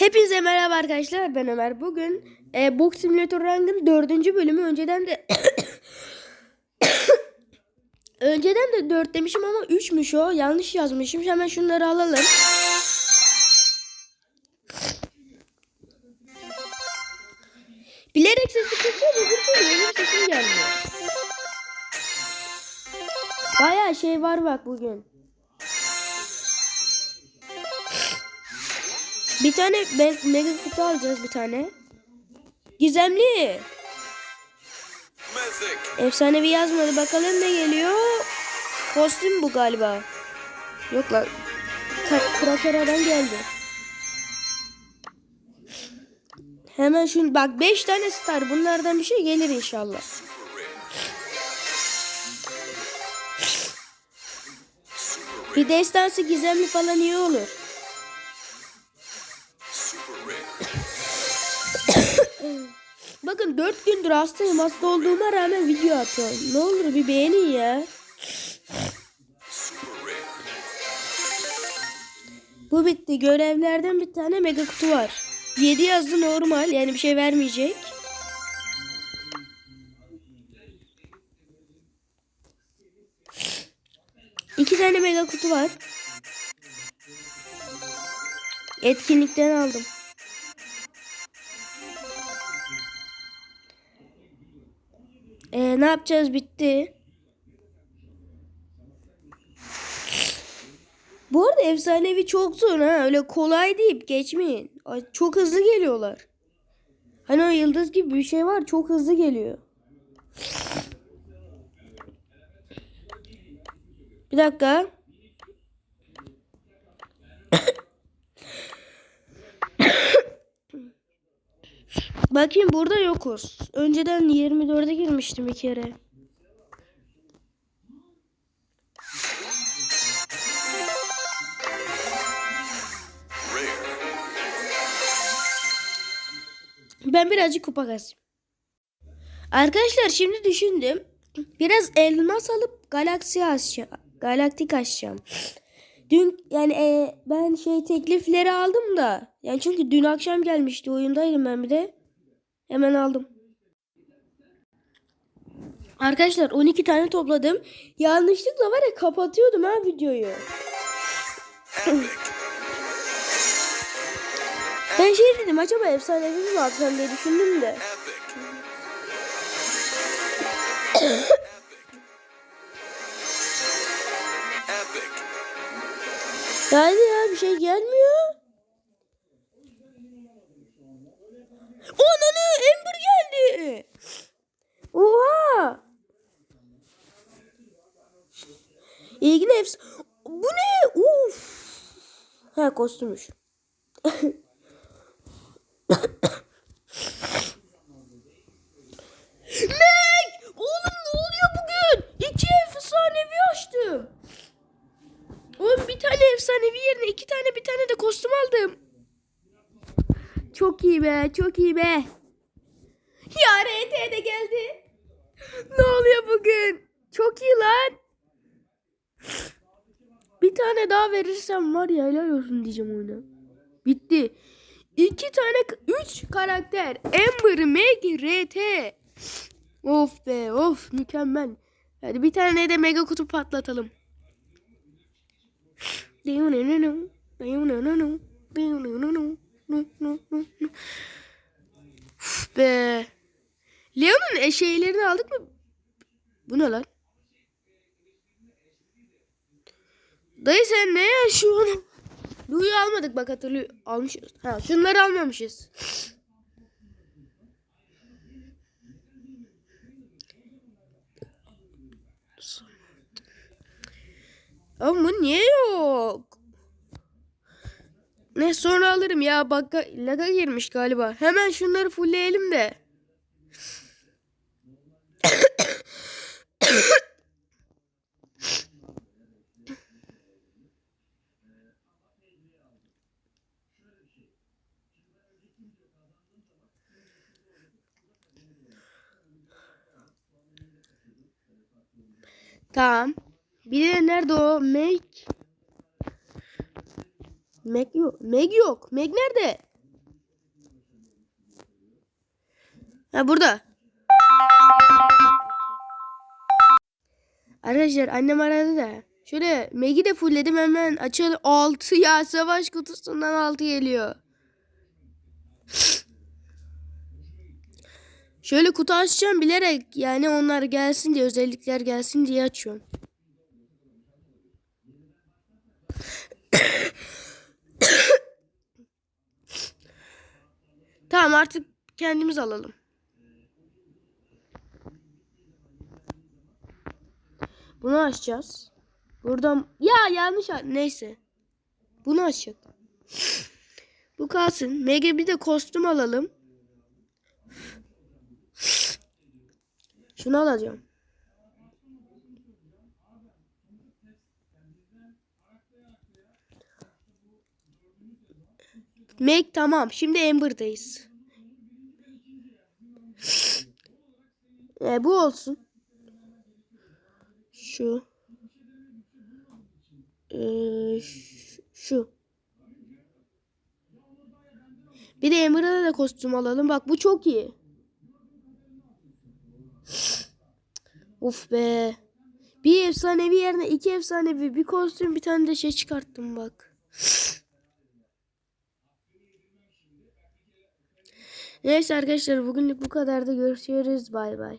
Hepinize merhaba arkadaşlar ben Ömer. Bugün e, Box Simulator Rang'ın dördüncü bölümü önceden de önceden de 4 demişim ama 3'müş o. Yanlış yazmışım. Hemen şunları alalım. Bilerek sesi kısıyor öbür türlü benim sesim gelmiyor. Baya şey var bak bugün. Bir tane me- mega kutu alacağız bir tane. Gizemli. Efsanevi yazmadı. Bakalım ne geliyor. Kostüm bu galiba. Yok lan. Krakera'dan geldi. Hemen şunu bak 5 tane star. Bunlardan bir şey gelir inşallah. Bir destansı gizemli falan iyi olur. Bakın 4 gündür hastayım. Hasta olduğuma rağmen video atıyorum. Ne olur bir beğenin ya. Bu bitti. Görevlerden bir tane mega kutu var. 7 yazdı normal. Yani bir şey vermeyecek. İki tane mega kutu var. Etkinlikten aldım. Ne yapacağız bitti. Bu arada efsanevi çok zor ha. Öyle kolay deyip geçmeyin. Ay, çok hızlı geliyorlar. Hani o yıldız gibi bir şey var. Çok hızlı geliyor. Bir dakika. Bakayım burada yokuz. Önceden 24'e girmiştim bir kere. Ben birazcık kupa kasayım. Arkadaşlar şimdi düşündüm. Biraz elmas alıp galaksi açacağım. Galaktik açacağım. Dün yani e, ben şey teklifleri aldım da. Yani çünkü dün akşam gelmişti oyundaydım ben bir de. Hemen aldım. Arkadaşlar 12 tane topladım. Yanlışlıkla var ya kapatıyordum ha videoyu. Ben şey dedim acaba efsanevi mi atsam diye düşündüm de. Geldi ya bir şey gelmiyor. Ananı Ember geldi. Oha. İlgin hepsi. Bu ne? Uf. Ha kostümmüş. Meg! Oğlum ne oluyor bugün? İki efsanevi açtım. Oğlum bir tane efsanevi yerine iki tane bir tane de kostüm aldım. Çok iyi be, çok iyi be. Ya RT de geldi. Ne oluyor bugün? Çok iyi lan. Bir tane daha verirsem var ya helal olsun diyeceğim oyuna. Bitti. İki tane, üç karakter. Ember, Meg, RT. Of be, of mükemmel. Hadi bir tane de mega kutu patlatalım. Uf be. Leon'un e, şeylerini aldık mı? Bu ne lan? Dayı sen ne yaşıyorsun? Lou'yu almadık bak hatırlıyor. Almışız. Ha şunları almamışız. Ama bu niye yok? Ne sonra alırım ya bak laga girmiş galiba. Hemen şunları fullleyelim de. Tamam. Bir de nerede o? Meg. Meg yok. Meg yok. Meg nerede? Ha burada. Arkadaşlar annem aradı da. Şöyle Meg'i de fullledim hemen açalım. 6 ya savaş kutusundan 6 geliyor. Şöyle kutu açacağım bilerek yani onlar gelsin diye özellikler gelsin diye açıyorum. Tamam artık kendimiz alalım. Bunu açacağız. Buradan ya yanlış neyse. Bunu açacak. Bu kalsın. Mega bir de kostüm alalım. Şunu alacağım. Meg tamam. Şimdi Amber'dayız. E, bu olsun. Şu. Ş- şu. Bir de Emerald'a da kostüm alalım. Bak bu çok iyi. Of be. Bir efsanevi yerine iki efsanevi bir kostüm bir tane de şey çıkarttım bak. Neyse arkadaşlar bugünlük bu kadar da görüşürüz. Bay bay.